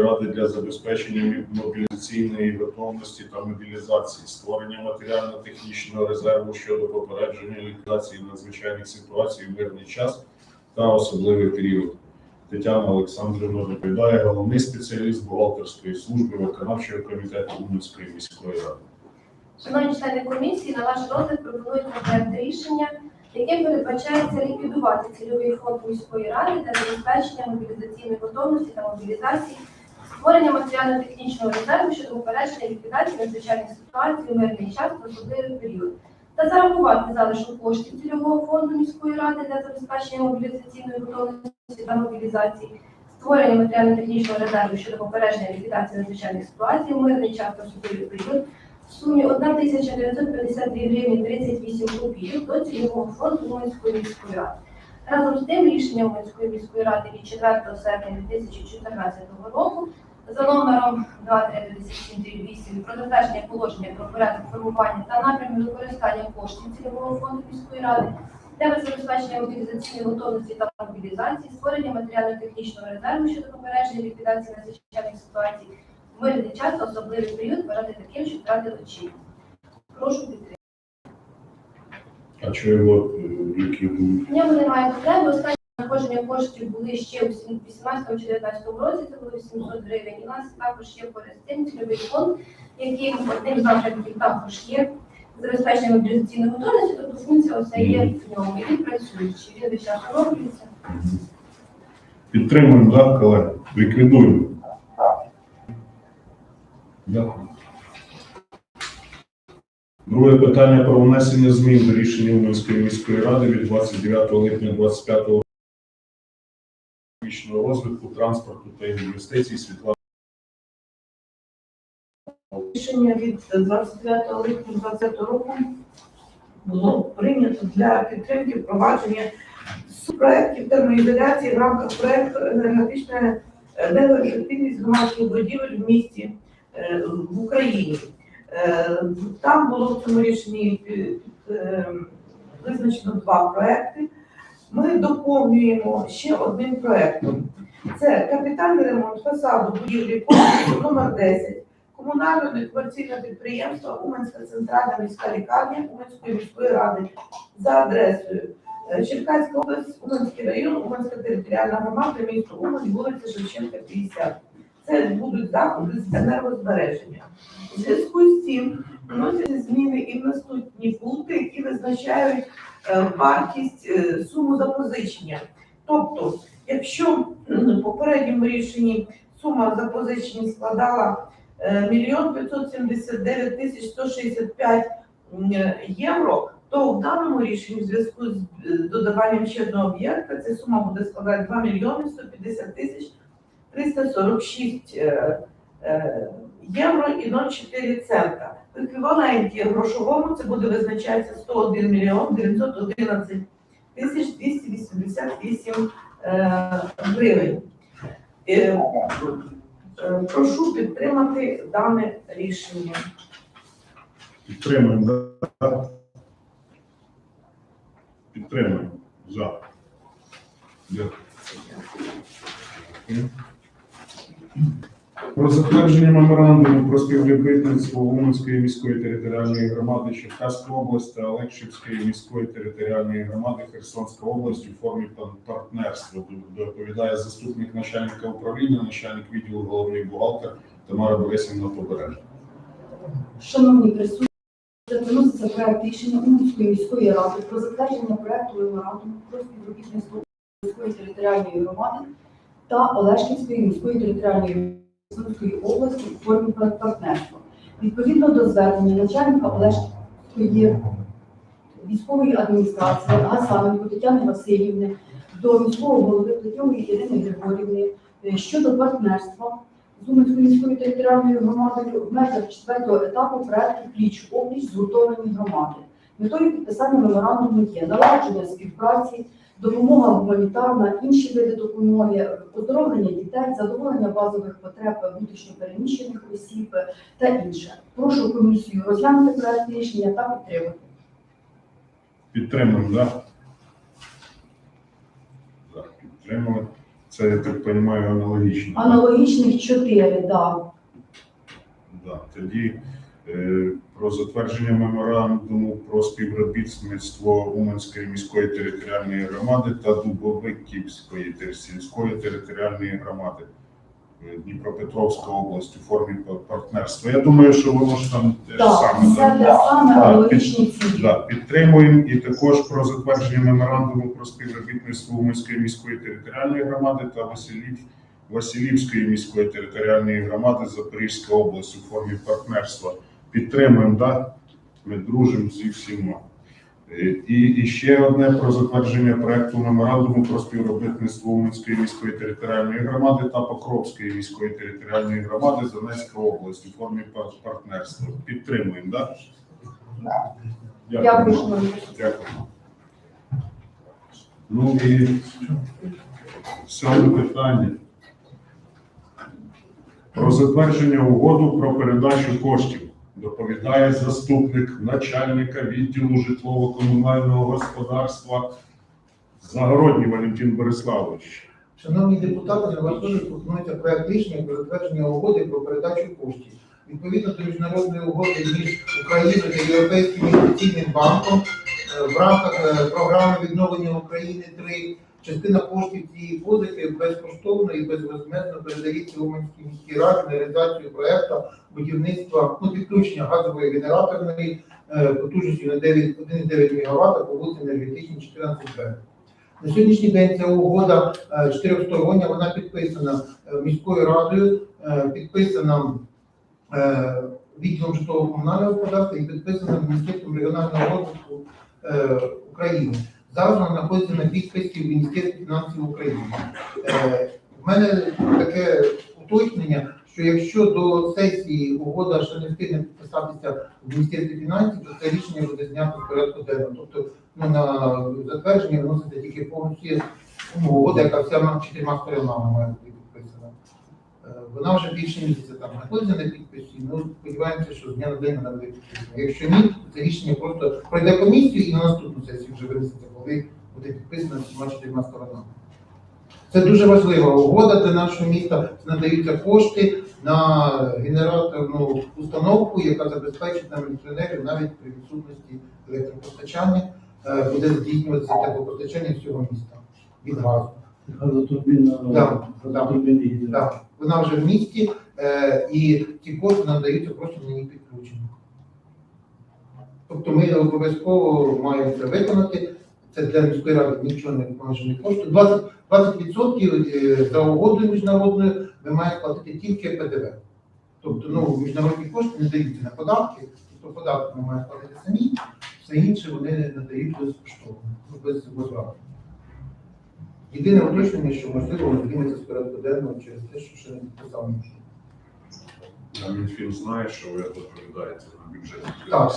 Ради для забезпечення мобілізаційної готовності та мобілізації, створення матеріально-технічного резерву щодо попередження ліквідації надзвичайних ситуацій в мирний час та особливий період. Тетяна Олександрівна доповідає головний спеціаліст бухгалтерської служби виконавчого комітету Уманської міської ради. Шановні члени комісії, на ваш розгляд пропонується проект рішення, яким передбачається ліквідувати цільовий фонд міської ради для забезпечення мобілізаційної готовності та мобілізації, створення матеріально-технічного резерву щодо попередження ліквідації надзвичайних ситуацій у мирний час та особливий період, та зарахувати залишок коштів цільового фонду міської ради для забезпечення мобілізаційної готовності та мобілізації, створення матеріально-технічного резерву щодо попередження ліквідації надзвичайних ситуацій у мирний час та особливий період в сумі 1952 гривні 38 копійок до цільового фонду Уманської міської ради. Разом з тим рішенням Уманської міської ради від 4 серпня 2014 року за номером 23738 про затвердження положення про порядок формування та напрямів використання коштів цільового фонду міської ради для забезпечення мобілізаційної готовності та мобілізації, створення матеріально-технічного резерву щодо попередження ліквідації надзвичайних ситуацій мирний час, особливий період вважати таким, що втратили очі. Прошу підтримати. А чого його е, ліквідують? В ньому немає потреби. Останні надходження коштів були ще у 18 чи 19 році, це було 700 гривень. І у нас також є з цільовий фонд, яким одним з напрямків також є забезпечення мобілізаційної готовності, тобто функція оце є в ньому. І він працюючий, він весь час оновлюється. Підтримуємо, да, колеги? Ліквідуємо. Дякую. Друге питання про внесення змін до рішення Уманської міської ради від 29 липня 25 року економічного розвитку, транспорту та інвестицій Світлана. Рішення від 29 липня 2020 року було прийнято для підтримки впровадження проєктів термоізоляції в рамках проєкту енергетична енергоефективність громадських будівель в місті е, в Україні. Е, Там було в цьому рішенні е, визначено два проекти. Ми доповнюємо ще одним проектом. Це капітальний ремонт фасаду будівлі комплексу номер 10 комунальне некомерційне підприємство Уманська центральна міська лікарня Уманської міської ради за адресою е, Черкаська область, Уманський район, Уманська територіальна громада, місто Умань, вулиця Шевченка, 50. Це будуть заходи з енергозбереження. У зв'язку з цим вносяться зміни і в наступні пункти, які визначають вартість е, суму запозичення. Тобто, якщо в попередньому рішенні сума запозичення складала е, мільйон 579 тисяч 165 євро, то в даному рішенні в зв'язку з е, додаванням ще одного об'єкта ця сума буде складати 2 мільйони 150 тисяч 346 е, е, євро і 0,4 цента. В еквіваленті грошовому це буде визначатися 101 мільйон 911 тисяч 288 е, гривень. Е, Е, Прошу підтримати дане рішення. Підтримуємо, да? Підтримуємо. За. Дякую. Про затвердження меморандуму про співробітництво Уманської міської територіальної громади Черкаської області та Олегшівської міської територіальної громади Херсонської області у формі партнерства. Доповідає заступник начальника управління, начальник відділу головний бухгалтер Тамара Борисівна Побережна. Шановні присутні, виноситься проект рішення Уманської міської ради про затвердження проекту меморандуму про співробітництво міської територіальної громади та Олешківської міської територіальної Херсонської області у формі партнерства. Відповідно до звернення начальника Олешківської військової адміністрації Гасаненко Тетяни Васильівни до міського голови Плетьової Ірини Григорівни е, щодо партнерства з Уманською міською територіальною громадою в межах четвертого етапу проекту пліч опліч згуртовані громади. Метою підписання меморандуму є налагодження співпраці, допомога гуманітарна, інші види допомоги, оздоровлення дітей, задоволення базових потреб внутрішньопереміщених осіб та інше. Прошу комісію розглянути проект рішення та підтримати. Підтримуємо, так? Так, підтримали. Це, я так розумію, аналогічно. Аналогічних чотири, да. Да, тоді е, про затвердження меморандуму про співробітництво Уманської міської територіальної громади та Дубовиківської сільської територіальної громади е, Дніпропетровської області у формі партнерства. Я думаю, що воно ж там те ж Так, саме. це да? саме Так. Да, підтримуємо і також про затвердження меморандуму про співробітництво Уманської міської територіальної громади та Василів, Василівської міської територіальної громади Запорізька область у формі партнерства. Підтримуємо, да? Ми дружимо зі всіма. Е, І, і ще одне про затвердження проекту меморандуму про співробітництво Уманської міської територіальної громади та Покровської міської територіальної громади Донецької області у формі партнерства. Підтримуємо, да? Дякую, шановні. Дякую. Ну і сьоме питання. Про затвердження угоду про передачу коштів. Доповідає заступник начальника відділу житлово-комунального господарства Загородній Валентин Бориславович. Шановні депутати, на ваш розгляд пропонується проект рішення про затвердження угоди про передачу коштів. Відповідно до міжнародної угоди між Україною та Європейським інвестиційним банком е, в рамках е, програми відновлення України 3 частина коштів цієї позики безкоштовно і безвозмездно передається Уманській міській раді на реалізацію проекту будівництва ну, підключення газової генераторної е, потужністю на 9 1,9 МВт по вулиці Енергетичній 14 Б. На сьогоднішній день ця угода е, чотирьохстороння, вона підписана е, міською радою, е, підписана е, відділом житлово-комунального господарства і підписана Міністерством регіонального розвитку України. Зараз вона знаходиться на підписі в Міністерстві фінансів України. Е, В мене таке уточнення, що якщо до сесії угода ще не встигне підписатися в Міністерстві фінансів, то це рішення буде знято з порядку денного. Тобто ну, на затвердження вноситься тільки повністю угода, яка всіма чотирма сторонами має бути підписана. Е, Вона вже більше місяця там знаходиться на підписі, ну сподіваємося, що з дня на день вона буде підписана. Якщо ні, це рішення просто пройде комісію і на наступну сесію вже винесеться, коли буде підписано всіма чотирма сторонами. Це дуже важлива угода для нашого міста. Надаються кошти на генераторну установку, яка забезпечить нам електроенергію навіть при відсутності електропостачання. Е, Буде здійснюватися теплопостачання всього міста від газу. Газотурбінна Да. Так, вона вже в місті, е, і ці кошти надаються просто на її підключення. Тобто ми обов'язково маємо це виконати. Це для міської ради нічого не не коштує. 20%, 20% е, за угодою міжнародною ви маєте платити тільки ПДВ. Тобто ну, міжнародні кошти не даються на податки, тобто податки ми маємо платити самі, все інше вони надають безкоштовно, ну, без возврату. Єдине уточнення, що можливо зміниться з порядку денного через те, що ще не підписав іншого. А Мінфін знає, що ви доповідаєте на бюджет. Так.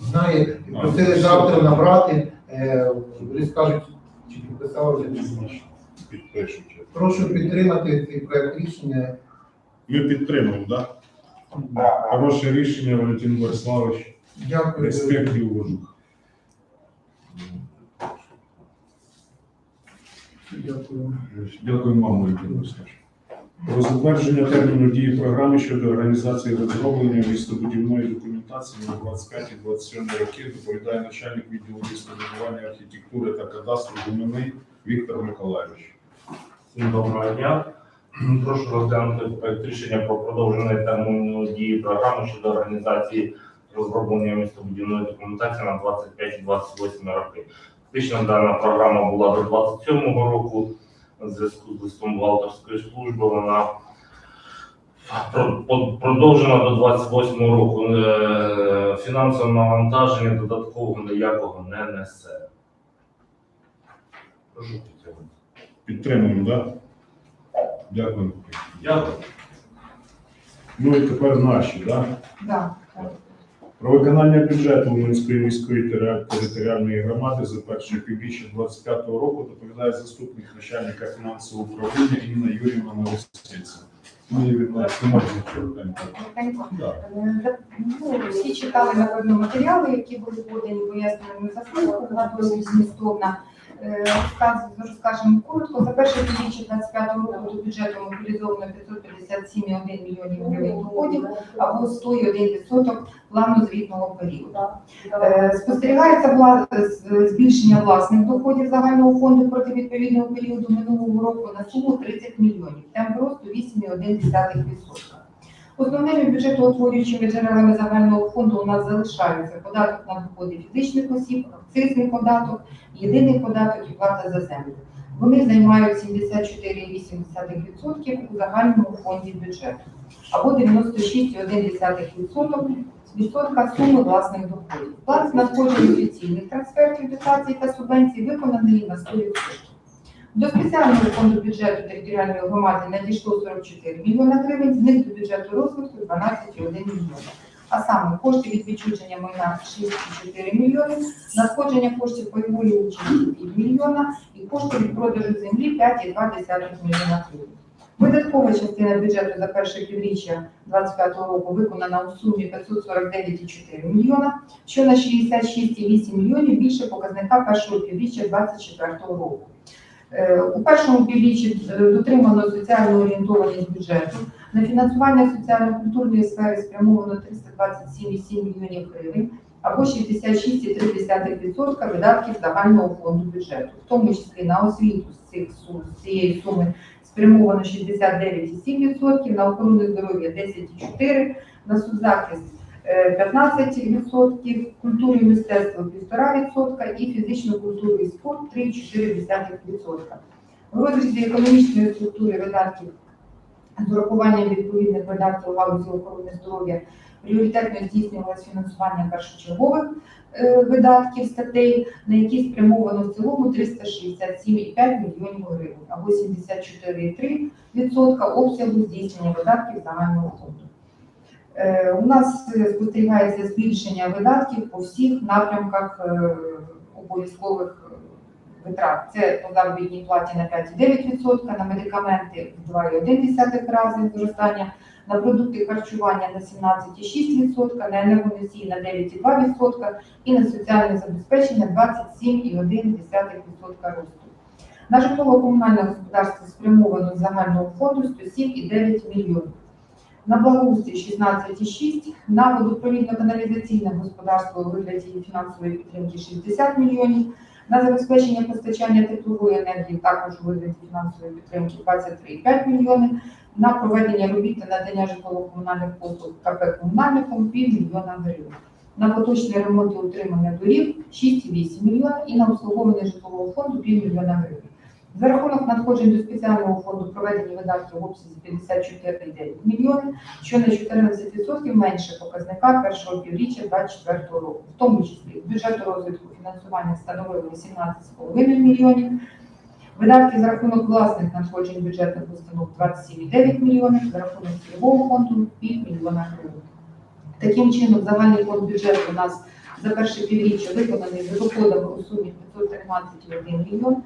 Знає, і просили завтра набрати, е, вони скажуть, чи підписали вже чи ні. Підпишуть. Прошу підтримати цей проект рішення. Ми підтримуємо, так? Да? Хороше рішення, Валентин Бориславович. Дякую. Респект і уважуха. Дякую. Дякую вам, Валентин Бориславович. Про затвердження терміну дії програми щодо організації розроблення містобудівної документації на 25-27 роки доповідає начальник відділу містобудування архітектури та кадастру Гуменний Віктор Миколаївич. Всім доброго дня. Прошу розглянути рішення про продовження терміну дії програми щодо організації розроблення містобудівної документації на 25-28 роки. Фактично дана програма була до 27 року. У зв'язку з листом бухгалтерської служби вона продовжена до 28 року. Е, Фінансове навантаження додаткового ніякого не несе. Прошу підтримати. Підтримуємо, так? Да? Дякую. Дякую. Ну і тепер наші, так? Да? Да. Про виконання бюджету Уманської міської територіальної громади за перше півріччя 2025 року доповідає заступник начальника фінансового управління Інна Юрівна відноситься можна коротенько. Тихенько. Е, ну, Всі читали, напевно, матеріали, які були подані поясненими за вона досить. Розкажемо коротко. За перше півріччя 25 року до бюджету мобілізовано 557,1 мільйонів гривень доходів або 101% плану звітного періоду. Е, Спостерігається збільшення власних доходів загального фонду проти відповідного періоду минулого року на суму 30 мільйонів. Темп росту 8,1%. Основними бюджетоутворюючими джерелами загального фонду у нас залишаються податок на доходи фізичних осіб, акцизний податок, єдиний податок і плата за землю. Вони займають 74,8% у загальному фонді бюджету або 96,1% відсотка суми власних доходів. План надходжень офіційних трансфертів, дотацій та субвенцій виконаний на 100%. До спеціального фонду бюджету територіальної громади надійшло 44 мільйона гривень, з них до бюджету розвитку 12,1 мільйона. А саме кошти від відчуження майна 6,4 мільйони, надходження коштів пайової участі пів мільйона і кошти від продажу землі 5,2 мільйона гривень. Видаткова частина бюджету за перше півріччя 2025 року виконана у сумі 549,4 мільйона, що на 66,8 мільйонів більше показника першого півріччя 2024 року. Е, У першому півріччі е, дотримано соціальну орієнтованість бюджету. На фінансування соціально-культурної сфери спрямовано 327,7 мільйонів гривень або 66,3% видатків загального фонду бюджету, в тому числі на освіту з цих з цієї суми спрямовано 69,7%, на охорону здоров'я 10,4%, на соцзахист 15%, культуру і мистецтво 1,5% і фізичну культуру і спорт 3,4%. В розрізі економічної структури видатків з урахуванням відповідних видатків у галузі охорони здоров'я пріоритетно здійснювалось фінансування першочергових е, видатків статей, на які спрямовано в цілому 367,5 мільйонів гривень або 74,3% обсягу здійснення видатків загального фонду. Е, У нас е, спостерігається збільшення видатків по всіх напрямках е, обов'язкових витрат. Це по заробітній платі на 5,9%, на медикаменти в 2,1 рази зростання, на продукти харчування на 17,6%, на енергоносії на 9,2% і на соціальне забезпечення 27,1% росту. На житлово-комунальне господарство спрямовано з загального фонду 107,9 мільйонів. На благоустрій 16,6, на водопровідно-каналізаційне господарство у вигляді фінансової підтримки 60 мільйонів, на забезпечення постачання теплової енергії також у вигляді фінансової підтримки 23,5 мільйони, на проведення робіт та надання житлово-комунальних послуг КП пів мільйона гривень. На поточний ремонт і утримання доріг 6,8 мільйона і на обслуговування житлового фонду пів мільйона гривень. За рахунок надходжень до спеціального фонду проведені видатки в обсязі 54,9 мільйони, що на 14% менше показника першого півріччя 2024 року. В тому числі бюджету розвитку фінансування становило 18,5 мільйонів, видатки за рахунок власних надходжень бюджетних установ 27,9 мільйонів, за рахунок цільового фонду пів мільйона гривень. Таким чином, загальний фонд бюджету у нас за перше півріччя виконаний за доходами у сумі 513,1 мільйон,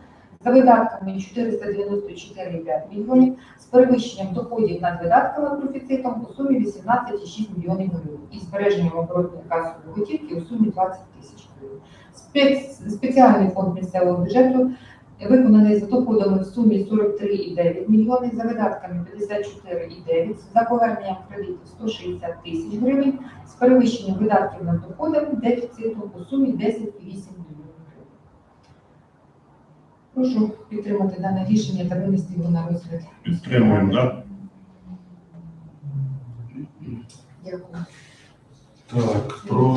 за видатками 494,5 мільйонів, з перевищенням доходів над видатками профіцитом у сумі 18,6 мільйонів гривень і збереженням оборотної касової готівки у сумі 20 тисяч гривень. Спец- Спеціальний фонд місцевого бюджету виконаний за доходами в сумі 43,9 мільйонів, за видатками 54,9, за поверненням кредитів 160 тисяч гривень, з перевищенням видатків над доходами дефіциту у сумі 10,8 мільйонів. Прошу підтримати дане рішення та винести його на розгляд. Підтримуємо, так? Дякую. Так, про,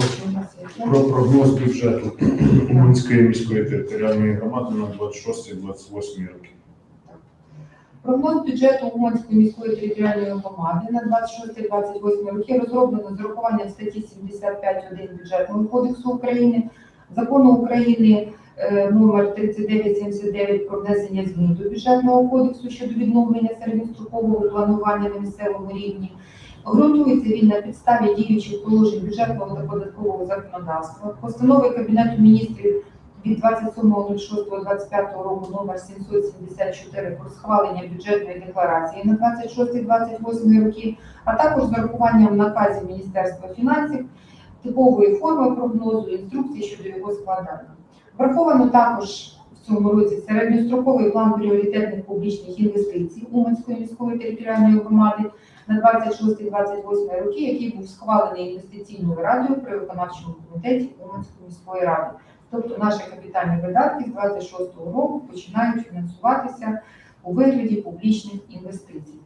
про прогноз бюджету Уманської міської територіальної громади на 26-28 роки. Прогноз бюджету Уманської міської територіальної громади на 26-28 роки розроблено з урахуванням статті 75.1 Бюджетного кодексу України, закону України номер 3979 про внесення змін до бюджетного кодексу щодо відновлення середньострокового планування на місцевому рівні. Ґрунтується він на підставі діючих положень бюджетного та податкового законодавства, постанови Кабінету міністрів від 27.06.25 року номер 774 про схвалення бюджетної декларації на 26-28 роки, а також з урахуванням наказів Міністерства фінансів, типової форми прогнозу, інструкції щодо його складання. Враховано також в цьому році середньостроковий план пріоритетних публічних інвестицій Уманської міської територіальної громади на 26-28 роки, який був схвалений інвестиційною радою при виконавчому комітеті Уманської міської ради. Тобто наші капітальні видатки з 26-го року починають фінансуватися у вигляді публічних інвестицій,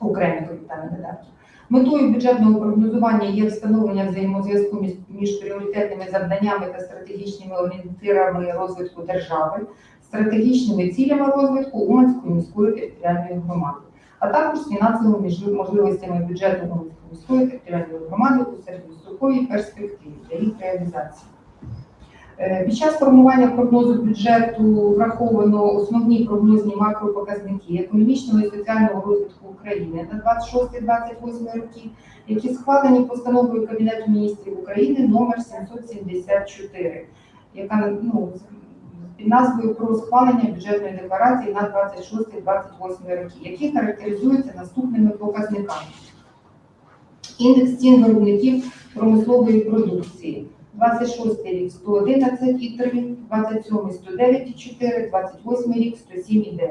окремі капітальні видатки. Метою бюджетного прогнозування є встановлення взаємозв'язку між, пріоритетними завданнями та стратегічними орієнтирами розвитку держави, стратегічними цілями розвитку Уманської міської територіальної громади, а також фінансовими можливостями бюджету Уманської міської територіальної громади у середньостроковій перспективі для їх реалізації. Е, Під час формування прогнозу бюджету враховано основні прогнозні макропоказники економічного і соціального розвитку України на 26-28 роки, які схвалені постановою Кабінету міністрів України номер 774, яка ну, під назвою про схвалення бюджетної декларації на 26-28 роки, які характеризуються наступними показниками. Індекс цін виробників промислової продукції. 26 рік 111,3, 27 109,4, 28 рік 107,9.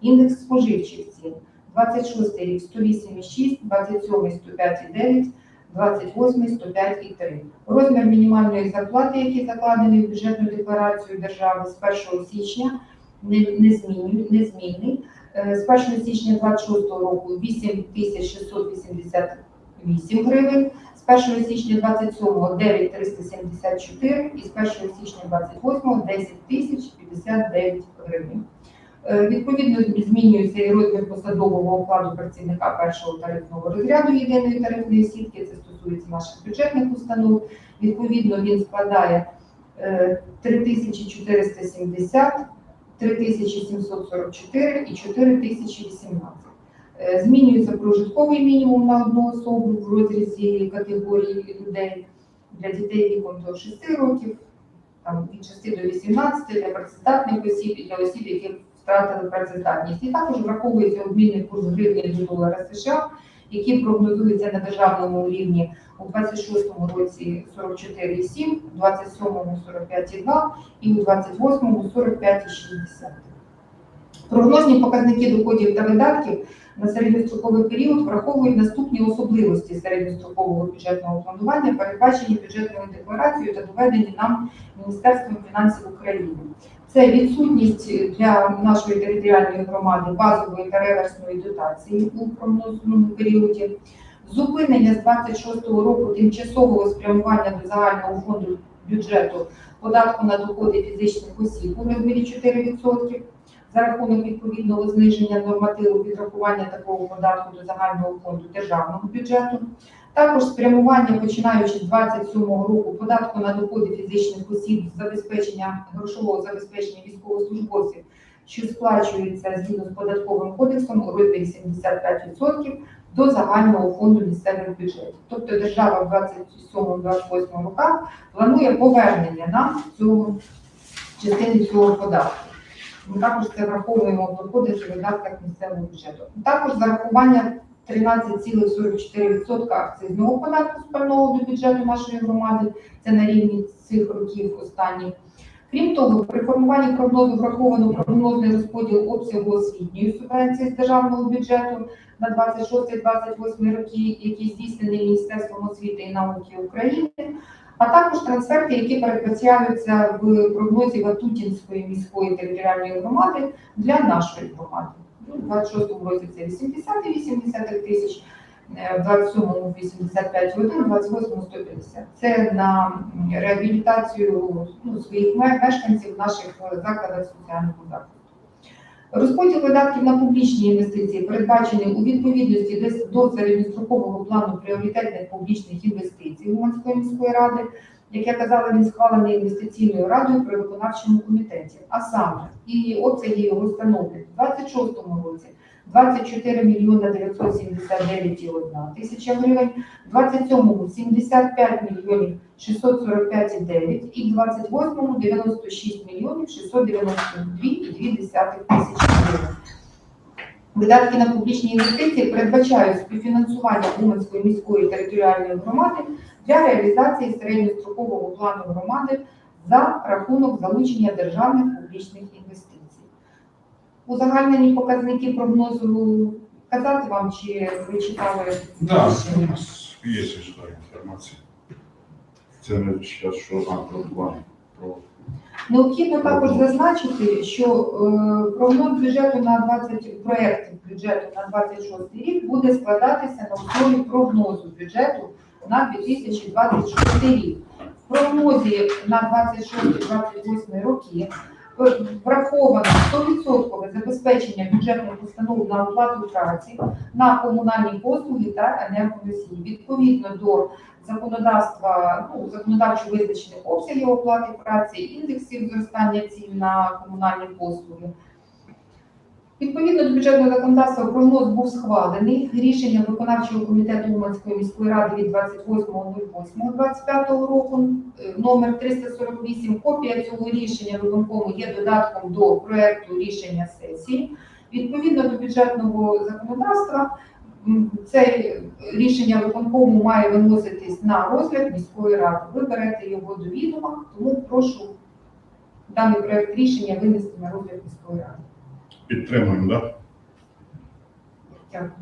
Індекс споживчих цін. 26 рік 108,6, 27 105,9, 28 105,3. Розмір мінімальної зарплати, який закладений в бюджетну декларацію держави з 1 січня, незмінний. Е, З 1 січня 26 року 8 688 гривень, з 1 січня 27-го 9374 і з 1 січня 28-го 10 тисяч 59 гривень. Е, Відповідно, змінюється і розмір посадового окладу працівника першого тарифного розряду єдиної тарифної сітки. Це стосується наших бюджетних установ. Відповідно, він складає е, 3470, 3744 і 4018. Е, Змінюється прожитковий мінімум на одну особу в розрізі категорії людей для дітей віком до 6 років, там, від 6 до 18 для працездатних осіб і для осіб, які втратили працездатність. І також враховується обмінний курс гривні до долара США, який прогнозується на державному рівні у 26-му році 44,7, у 27-му 45,2 і у 28-му 45,6. Прогнозні показники доходів та видатків на середньостроковий період враховують наступні особливості середньострокового бюджетного планування, передбачені бюджетною декларацією та доведені нам Міністерством фінансів України. Це відсутність для нашої територіальної громади базової та реверсної дотації у прогнозному періоді, зупинення з 26-го року тимчасового спрямування до загального фонду бюджету податку на доходи фізичних осіб у розмірі 4%, за рахунок відповідного зниження нормативу підрахування такого податку до загального фонду державного бюджету. Також спрямування, починаючи з 27 року, податку на доходи фізичних осіб з забезпечення грошового забезпечення військовослужбовців, що сплачується згідно з податковим кодексом у розмірі 75% до загального фонду місцевих бюджетів. Тобто держава в 27-28 роках планує повернення нам цього частини цього податку. Ми також це враховуємо в доходах і видатках місцевого бюджету. Також зарахування 13,44% акцизного податку спального до бюджету нашої громади. Це на рівні цих років останніх. Крім того, при формуванні прогнозу враховано прогнозний розподіл обсягу освітньої субвенції з державного бюджету на 26-28 роки, який здійснений Міністерством освіти і науки України, а також трансферти, які передбачаються в прогнозі Ватутінської міської територіальної громади для нашої громади. Ну, У 26-му році це 80,8 тисяч, е, в 27-му 85,1, в 28-му 150. Це на реабілітацію ну, своїх мешканців в наших закладах соціального захисту. Розподіл видатків на публічні інвестиції передбачений у відповідності до середньострокового плану пріоритетних публічних інвестицій Гуманської міської ради, як я казала, він схвалений інвестиційною радою при виконавчому комітеті. А саме і обсяги його становлять у 26-му році 24 мільйона 979,1 тисяча гривень, 27-му 75 мільйонів 645,9 і в 28-му 96 мільйонів 692,2 тисячі гривень. Видатки на публічні інвестиції передбачають співфінансування Уманської міської територіальної громади для реалізації середньострокового плану громади за рахунок залучення державних публічних інвестицій. Узагальнені показники прогнозу казати вам, чи ви читали? Да, у нас є ж інформація. Це не зараз, що про план. Про Необхідно також зазначити, що е, прогноз бюджету на 20, проект бюджету на 26 рік буде складатися на основі прогнозу бюджету на 2026 рік. В прогнозі на 26-28 роки враховано 100% забезпечення бюджетних установ на оплату праці, на комунальні послуги та енергоносії. Відповідно до законодавства, ну, законодавчо визначених обсягів оплати праці, індексів зростання цін на комунальні послуги. Відповідно до бюджетного законодавства прогноз був схвалений. Рішення виконавчого комітету Уманської міської ради від 28.08.25 року, е, номер 348. Копія цього рішення виконкому є додатком до проекту рішення сесії. Відповідно до бюджетного законодавства, це рішення виконкому має виноситись на розгляд міської ради. Ви берете його до відома, тому прошу даний проект рішення винести на розгляд міської ради. Підтримуємо, так? Дякую.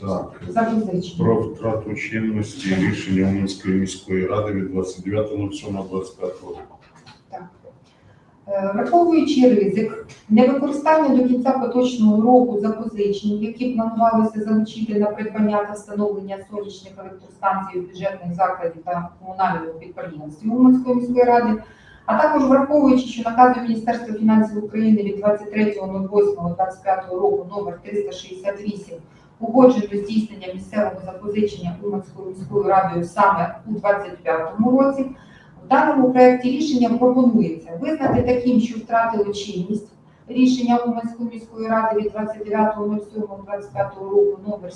Так. Запозичення. Про втрату чинності рішення Уманської міської ради від 29.07.25 року. Е, Враховуючи ризик невикористання до кінця поточного року запозичень, які планувалося залучити на придбання та встановлення сонячних електростанцій у бюджетних закладів та комунальному підприємстві Уманської міської ради, а також враховуючи, що наказом Міністерства фінансів України від 23.08.25 року номер 368 погоджено здійснення місцевого запозичення Уманською міською радою саме у 2025 році. В даному проєкті рішення пропонується визнати таким, що втратило чинність рішення Уманської міської ради від 29.07.25 року номер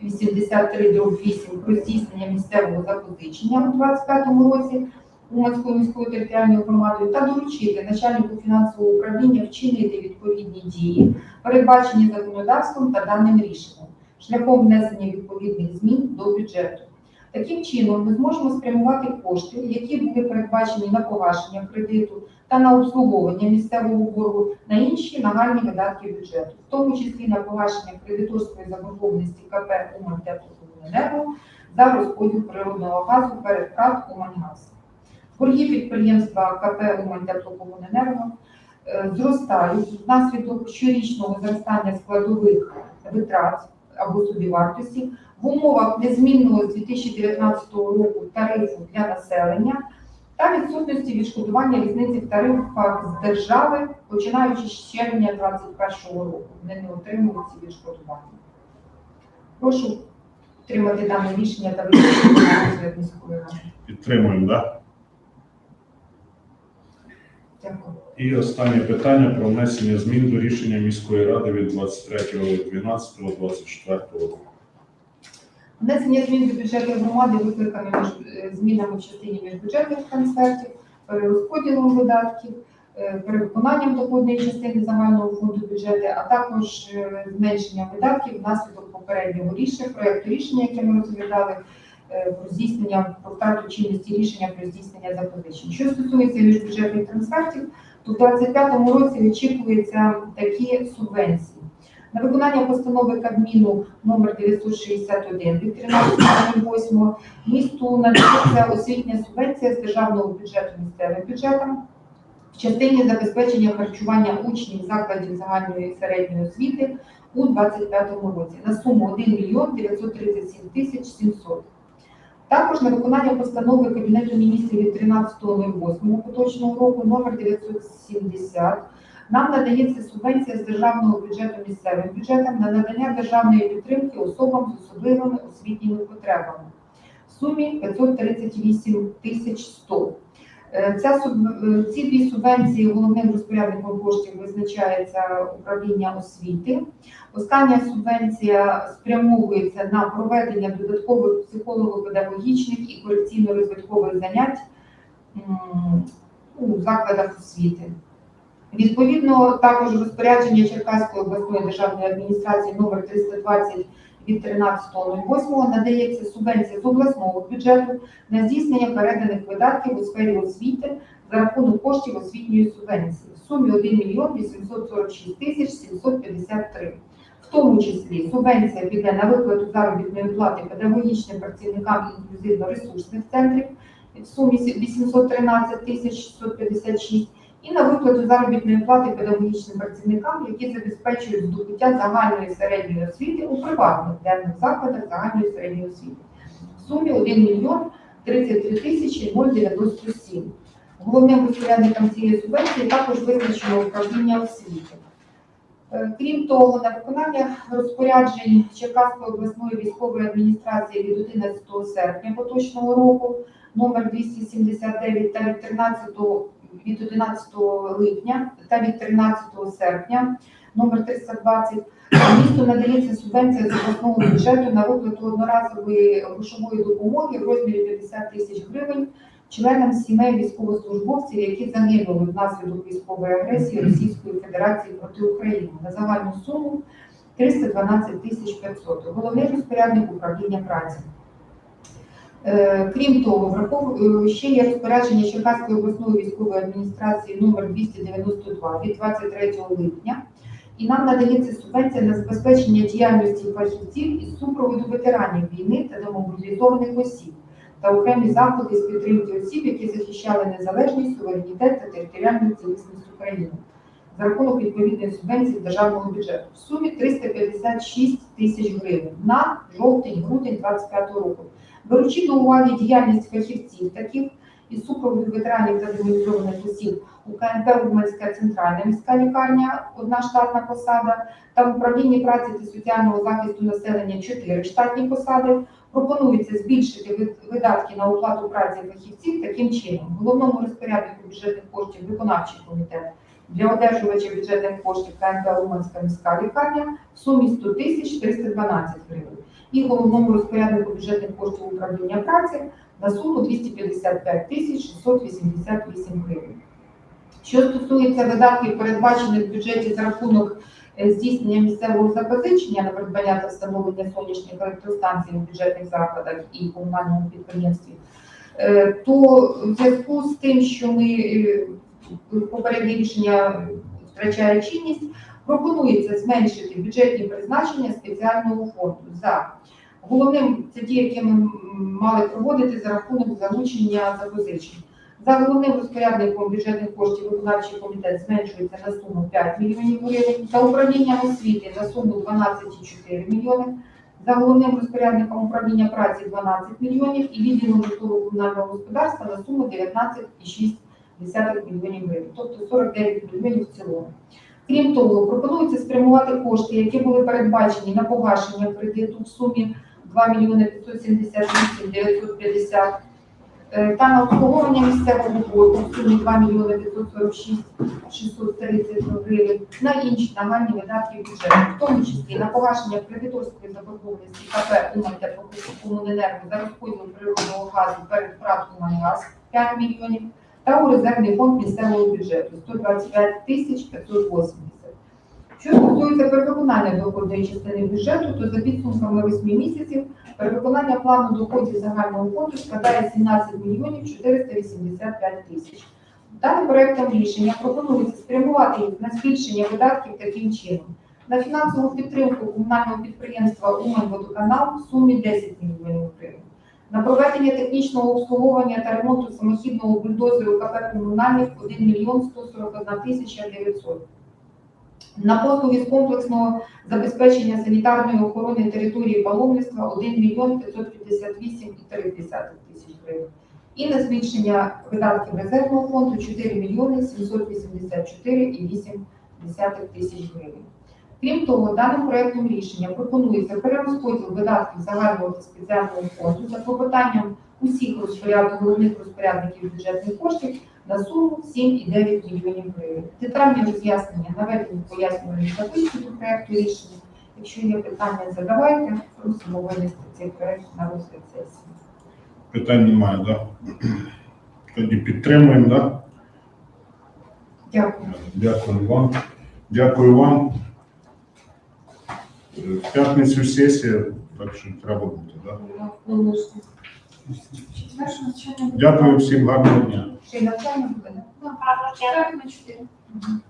7-83-8 про здійснення місцевого запозичення у 2025 році Уманською міською територіальною громадою та доручити начальнику фінансового управління вчинити відповідні дії, передбачені законодавством та даним рішенням, шляхом внесення відповідних змін до бюджету. Таким чином, ми зможемо спрямувати кошти, які були передбачені на погашення кредиту та на обслуговування місцевого боргу на інші нагальні видатки бюджету, в тому числі на погашення кредиторської заборгованості КП «Умань-Теплокомуненерго» за розподіл природного газу перед КАТ «Уманьгаз». Борги підприємства КП «Умань-Теплокомуненерго» е, зростають внаслідок щорічного зростання складових витрат або собівартості, в умовах незмінного з 2019 року тарифу для населення та відсутності відшкодування різниці в тарифах з держави, починаючи з червня 2021 року. Вони не отримують ці відшкодування. Прошу підтримати дане рішення та вирішити міської ради. Підтримуємо, так? Дякую. І останнє питання про внесення змін до рішення міської ради від 23.12.24 року. Внесення змін до бюджету громади викликано між е, змінами в частині міжбюджетних трансфертів, перерозподілом видатків, е, перевиконанням доходної частини загального фонду бюджету, а також е, зменшенням видатків внаслідок попереднього рішення, проекту рішення, яке ми розглядали про здійснення про втрату чинності рішення про здійснення запозичень. Що стосується міжбюджетних трансфертів, то в 2025 році очікуються такі субвенції. На виконання постанови Кабміну номер 961 від 13.08 місту надається освітня субвенція з державного бюджету місцевим бюджетам в частині забезпечення харчування учнів закладів загальної і середньої освіти у 2025 році на суму 1 мільйон 937 тисяч 700. Також на виконання постанови Кабінету міністрів від 13.08 поточного року номер 970 нам надається субвенція з державного бюджету місцевим бюджетам на надання державної підтримки особам з особливими освітніми потребами в сумі 538 тисяч 100. Е, Ця е, ці дві субвенції головним розпорядником коштів визначається управління освіти. Остання субвенція спрямовується на проведення додаткових психолого-педагогічних і корекційно-розвиткових занять у закладах освіти. Відповідно, також розпорядження Черкаської обласної державної адміністрації номер 320 від 13.08 надається субвенція з обласного бюджету на здійснення переданих видатків у сфері освіти за рахунок коштів освітньої субвенції в сумі 1 мільйон 846 тисяч 753. В тому числі субвенція піде на виплату заробітної плати педагогічним працівникам інклюзивно-ресурсних центрів в сумі 813 тисяч 656 і на виплату заробітної плати педагогічним працівникам, які забезпечують здобуття загальної середньої освіти у приватних денних закладах загальної середньої освіти в сумі 1 мільйон 33 тисячі 097. Головним розпорядником цієї субвенції також визначено управління освіти. Е, Крім того, на виконання розпоряджень Черкаської обласної військової адміністрації від 11 серпня поточного року номер 279 та від 13 від 11 липня та від 13 серпня номер 320 місту надається субвенція з обласного бюджету на виплату одноразової грошової допомоги в розмірі 50 тисяч гривень членам сімей військовослужбовців, які загинули внаслідок військової агресії Російської Федерації проти України на загальну суму 312 тисяч 500. Головний розпорядник управління праці. Е, Крім того, врахов- е, ще є розпорядження Черкаської обласної військової адміністрації номер 292 від 23 липня, і нам надається субвенція на забезпечення діяльності фахівців із супроводу ветеранів війни та демобілізованих осіб та окремі заходи з підтримки осіб, які захищали незалежність, суверенітет та територіальну цілісність України. За рахунок відповідної субвенції державного бюджету. В сумі 356 тисяч гривень на жовтень-грудень 2025 року. Беручи до уваги діяльність фахівців, таких із супроводу ветеранів та демобілізованих осіб у КНП Уманська центральна міська лікарня, одна штатна посада, та в управлінні праці та соціального захисту населення 4 штатні посади, пропонується збільшити видатки на оплату праці фахівців таким чином. Головному розпоряднику бюджетних коштів виконавчий комітет для одержувача бюджетних коштів КНП Уманська міська лікарня в сумі 100 тисяч 312 гривень і головному розпоряднику бюджетних коштів управління праці на суму 255 тисяч 688 гривень. Що стосується видатків, передбачених в бюджеті за рахунок е, здійснення місцевого запозичення на придбання та встановлення сонячних електростанцій у бюджетних закладах і комунальному підприємстві, е, то в зв'язку з тим, що ми е, попереднє рішення втрачає чинність, пропонується зменшити бюджетні призначення спеціального фонду за головним це ті, які ми мали проводити за рахунок залучення запозичень. За головним розпорядником бюджетних коштів виконавчий комітет зменшується на суму 5 мільйонів гривень, за управлінням освіти на суму 12,4 мільйони, за головним розпорядником управління праці 12 мільйонів і відділом житлово-комунального господарства на суму 19,6 мільйонів гривень, тобто 49 мільйонів в цілому. Крім того, пропонується спрямувати кошти, які були передбачені на погашення кредиту в сумі 2 мільйони 578 950 е, та на обслуговування місцевого боргу в сумі 2 мільйони 546 630 гривень на інші нагальні видатки бюджету, в тому числі на погашення кредиторської заборгованості КП «Умантеплокомуненерго» за розподіл природного газу перед ПРАТ «Умангаз» 5 мільйонів та у резервний фонд місцевого бюджету 125 тисяч 580. Що стосується перевиконання доходної частини бюджету, то за підсумками 8 місяців перевиконання плану доходів загального фонду складає 17 мільйонів 485 тисяч. Даним проектом рішення пропонується спрямувати їх на збільшення видатків таким чином. На фінансову підтримку комунального підприємства «Уманводоканал» в сумі 10 мільйонів гривень. На проведення технічного обслуговування та ремонту самохідного бульдозеру КП «Комунальник» 1 мільйон 141 тисяча 900. На послуги з комплексного забезпечення санітарної охорони території паломництва 1 мільйон 558,3 тисяч гривень. І на збільшення видатків резервного фонду 4 мільйони 784,8 тисяч гривень. Крім того, даним проектом рішення пропонується перерозподіл видатків загального та спеціального фонду за клопотанням усіх розпорядок, головних розпорядників бюджетних коштів на суму 7,9 мільйонів гривень. Детальні роз'яснення наведені в пояснювальній таблиці до проекту рішення. Якщо є питання, задавайте. Просимо винести цей проект на розгляд сесії. Питань немає, да? Тоді підтримуємо, да? Дякую. Дякую вам. Дякую вам. В п'ятницю сесія, так що треба. Да? Дякую всім, гарного дня. Ще й навчання буде, да? На чотири. Мгм.